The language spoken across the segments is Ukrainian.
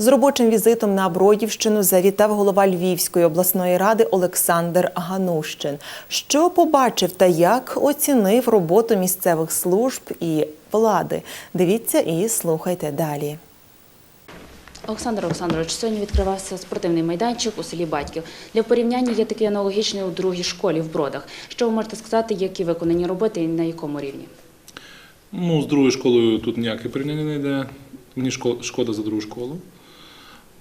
З робочим візитом на Бродівщину завітав голова Львівської обласної ради Олександр Ганущин. Що побачив та як оцінив роботу місцевих служб і влади? Дивіться і слухайте далі. Олександр Олександрович, сьогодні відкривався спортивний майданчик у селі Батьків. Для порівняння є такий аналогічний у другій школі в Бродах. Що ви можете сказати, які виконані роботи і на якому рівні? Ну, з другою школою тут ніяке порівняння не йде. Мені шко- шкода за другу школу.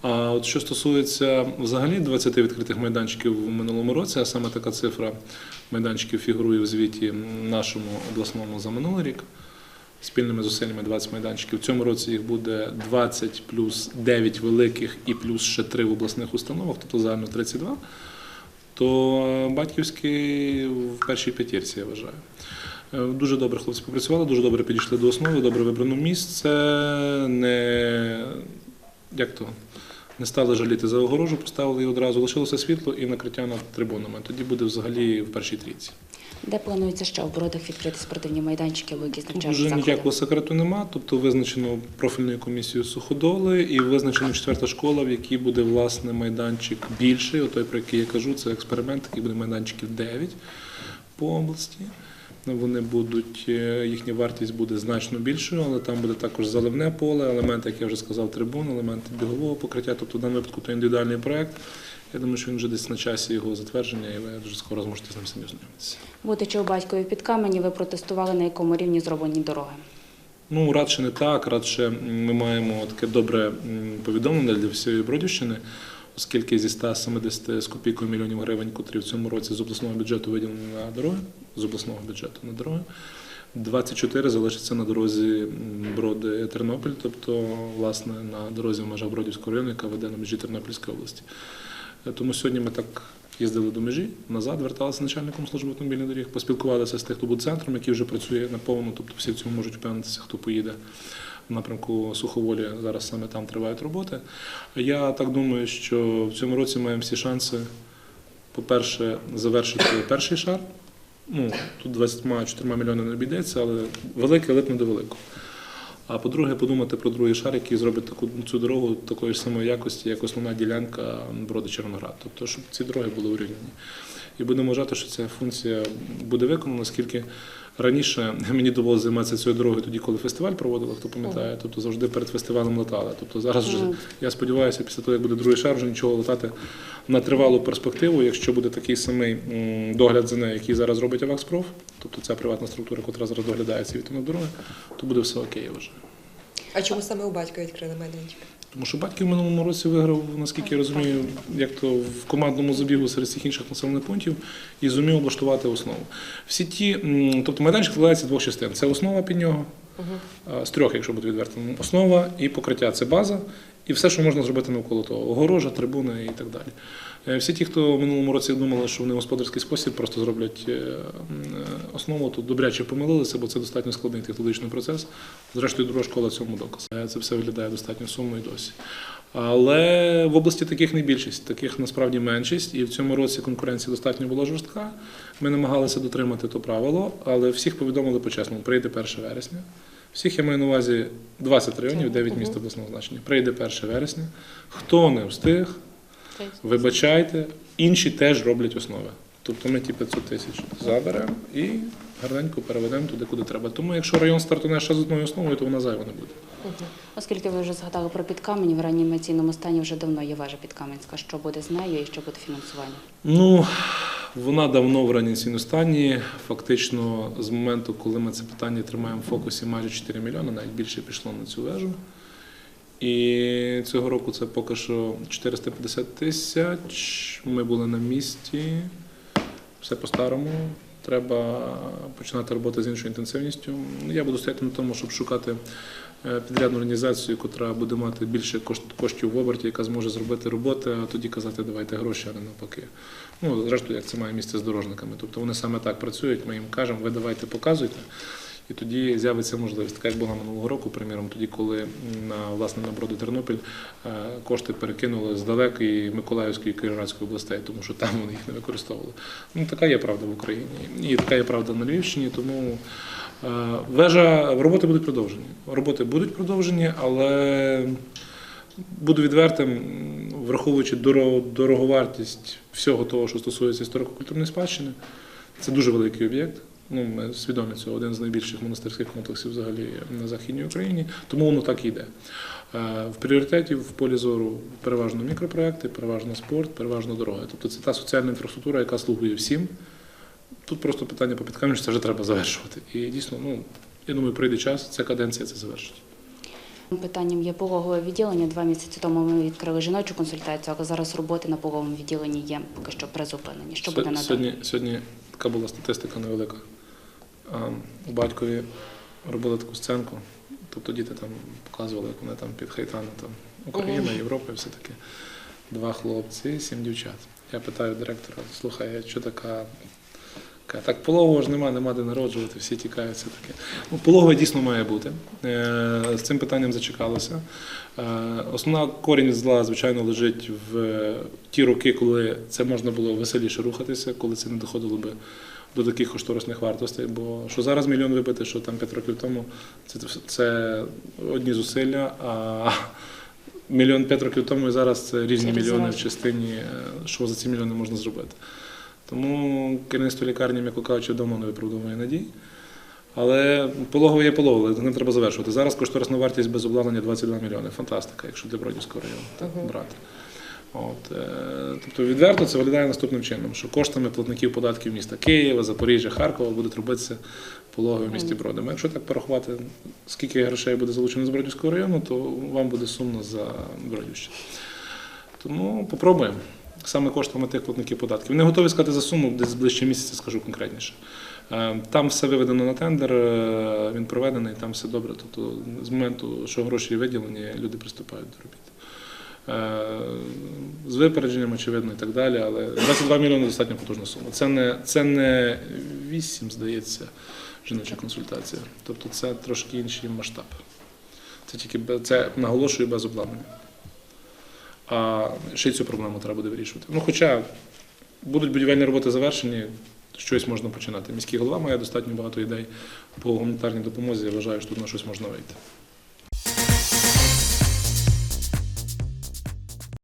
А от що стосується взагалі 20 відкритих майданчиків в минулому році, а саме така цифра майданчиків фігурує в звіті нашому обласному за минулий рік. Спільними зусиллями 20 майданчиків. В цьому році їх буде 20 плюс 9 великих і плюс ще 3 в обласних установах, тобто загально 32. То батьківський в першій п'ятірці, я вважаю. Е, Дуже добре хлопці попрацювали, дуже добре підійшли до основи, добре вибрано місце. Не, як то, не стали жаліти за огорожу, поставили її одразу, лишилося світло і накриття над трибунами. Тоді буде взагалі в першій трійці. Де планується ще в Бродах відкрити спортивні майданчики або якісь навчальні вже ніякого секрету нема, тобто визначено профільною комісією суходоли і визначено четверта школа, в якій буде власне майданчик більший. Отой, про який я кажу, це експеримент, який буде майданчиків 9 по області. Вони будуть, е, їхня вартість буде значно більшою, але там буде також заливне поле, елементи, як я вже сказав, трибун, елементи бігового покриття. Тобто в даному випадку то індивідуальний проект. Я думаю, що він вже десь на часі його затвердження, і ви дуже скоро зможете з ним самі ознайомитися. Будучи у батькові під камені, ви протестували на якому рівні зроблені дороги. Ну, радше не так, радше ми маємо таке добре повідомлення для всієї Бродівщини, оскільки зі 170 з копійкою мільйонів гривень, котрі в цьому році з обласного бюджету виділені на дороги, з обласного бюджету на дороги, 24 залишиться на дорозі Броди-Тернопіль, тобто, власне, на дорозі в межах Бродівського району, яка веде на межі Тернопільської області. Е, Тому сьогодні ми так їздили до межі, назад, верталися начальником служби автомобільних доріг, поспілкувалися з технобудцентром, який вже працює наповну, тобто всі в цьому можуть впевнитися, хто поїде в напрямку Суховолі. Зараз саме там тривають роботи. Я так думаю, що в цьому році маємо всі шанси, по-перше, завершити перший шар. Ну, тут 24 мільйони не обійдеться, але велике липне до великого. А по-друге, подумати про другий шар, який зробить таку цю дорогу такої ж самої якості, як основна ділянка броди Червоноград. Тобто, щоб ці дороги були урівняні. І будемо вважати, що ця функція буде виконана, оскільки раніше мені довелося займатися цією дорогою тоді, коли фестиваль проводили, хто пам'ятає, тобто завжди перед фестивалем латали. Тобто зараз вже я сподіваюся, після того, як буде другий шар, вже нічого латати на тривалу перспективу, якщо буде такий самий догляд за нею, який зараз робить Авакспроф, тобто ця приватна структура, яка зараз доглядає ці вітами дороги, то буде все окей, я вважаю. А чому саме у батька відкрили майданчик? Тому що батьків в минулому році виграв, наскільки я розумію, як то в командному забігу серед всіх інших населених пунктів і зумів облаштувати основу. Всі ті, тобто майданчик складається з двох частин. Це основа під нього, з трьох, якщо бути відвертим. Основа і покриття це база, і все, що можна зробити навколо того. Огорожа, трибуни і так далі. Е, Всі ті, хто в минулому році думали, що вони в господарський спосіб просто зроблять е, е, основу, то добряче помилилися, бо це достатньо складний технологічний процес. Зрештою, друга школа цьому доказ. Це все виглядає достатньо сумно і досі. Але в області таких не більшість, таких насправді меншість. І в цьому році конкуренція достатньо була жорстка. Ми намагалися дотримати то правило, але всіх повідомили по-чесному. Прийде 1 вересня. Всіх я маю на увазі 20 районів, 9 міст обласного значення. Прийде 1 вересня. Хто не встиг, вибачайте, інші теж роблять основи. Тобто ми ті 500 тисяч заберемо і гарненько переведемо туди, куди треба. Тому якщо район стартує ще з одною основою, то вона зайва не буде. Оскільки ви вже згадали про підкамені, в реанімаційному стані вже давно є вежа підкаменська. Що буде з нею і що буде фінансування? Ну, вона давно в реанімаційному стані. Фактично, з моменту, коли ми це питання тримаємо в фокусі, майже 4 мільйони, навіть більше пішло на цю вежу. І цього року це поки що 450 тисяч. Ми були на місці. Все по-старому. Треба починати роботи з іншою інтенсивністю. Я буду стояти на тому, щоб шукати е, підрядну організацію, яка буде мати більше кошт- коштів в оберті, яка зможе зробити роботи, а тоді казати, давайте гроші, а не навпаки. Ну, зрештою, як це має місце з дорожниками. Тобто вони саме так працюють, ми їм кажемо, ви давайте показуйте. І тоді з'явиться можливість, така як була минулого року, приміром, тоді, коли на власне на Броди Тернопіль е, кошти перекинули з далекої Миколаївської і Кіровоградської областей, тому що там вони їх не використовували. Ну така є правда в Україні, і така є правда на Львівщині. Тому е, вежа роботи будуть продовжені. Роботи будуть продовжені, але Буду відвертим, враховуючи дороговартість всього того, що стосується історико-культурної спадщини, це дуже великий об'єкт. Ну, ми свідомі цього, один з найбільших монастирських комплексів взагалі на Західній Україні, тому воно так і йде. Е, В пріоритеті в полі зору переважно мікропроекти, переважно спорт, переважно дороги. Тобто це та соціальна інфраструктура, яка слугує всім. Тут просто питання по підкам'ю, що це вже треба завершувати. І дійсно, ну, я думаю, прийде час, ця каденція це завершить. Питанням є пологове відділення. Два місяці тому ми відкрили жіночу консультацію, але зараз роботи на пологовому відділенні є поки що призупинені. Що буде надалі? сьогодні, сьогодні така була статистика невелика. У батькові робили таку сценку, тобто діти там показували, як вони там під хайтами там Україна, Європа і все таке. Два хлопці, сім дівчат. Я питаю директора, слухай, що така. Так, пологового ж нема, нема де народжувати, всі тікають, все таке. Ну, пологове дійсно має бути. Е, З цим питанням зачекалося. Е, Основна корінь зла, звичайно, лежить в ті роки, коли це можна було веселіше рухатися, коли це не доходило би до таких кошторисних вартостей. Бо що зараз мільйон вибити, що там 5 років тому, це, це одні зусилля, а мільйон 5 років тому і зараз це різні Це мільйони в частині, е, що за ці мільйони можна зробити. Тому керівництво лікарні, м'яко кажучи, давно не виправдовує надій. Але пологове є пологове, з ним треба завершувати. Зараз кошторисна вартість без обладнання 22 мільйони. Фантастика, якщо для Бродівського району так брати. От, е, тобто відверто це виглядає наступним чином, що коштами платників податків міста Києва, Запоріжжя, Харкова будуть робитися пологи в місті Бродом. Якщо так порахувати, скільки грошей буде залучено з Бродівського району, то вам буде сумно за Бродівщину. Тому попробуємо. Саме коштами тих платників податків. Не готові сказати за суму, десь ближче місяця скажу конкретніше. Е, Там все виведено на тендер, е, він проведений, там все добре. Тобто з моменту, що гроші виділені, люди приступають до робіт. Е, З випередженням, очевидно, і так далі, але 22 мільйони достатньо потужна сума. Це не, це не 8, здається, жіноча консультація. Тобто це трошки інший масштаб. Це тільки це наголошую без обладнання. А ще й цю проблему треба буде вирішувати. Ну, хоча будуть будівельні роботи завершені, щось можна починати. Міський голова має достатньо багато ідей по гуманітарній допомозі. Я вважаю, що тут на щось можна вийти.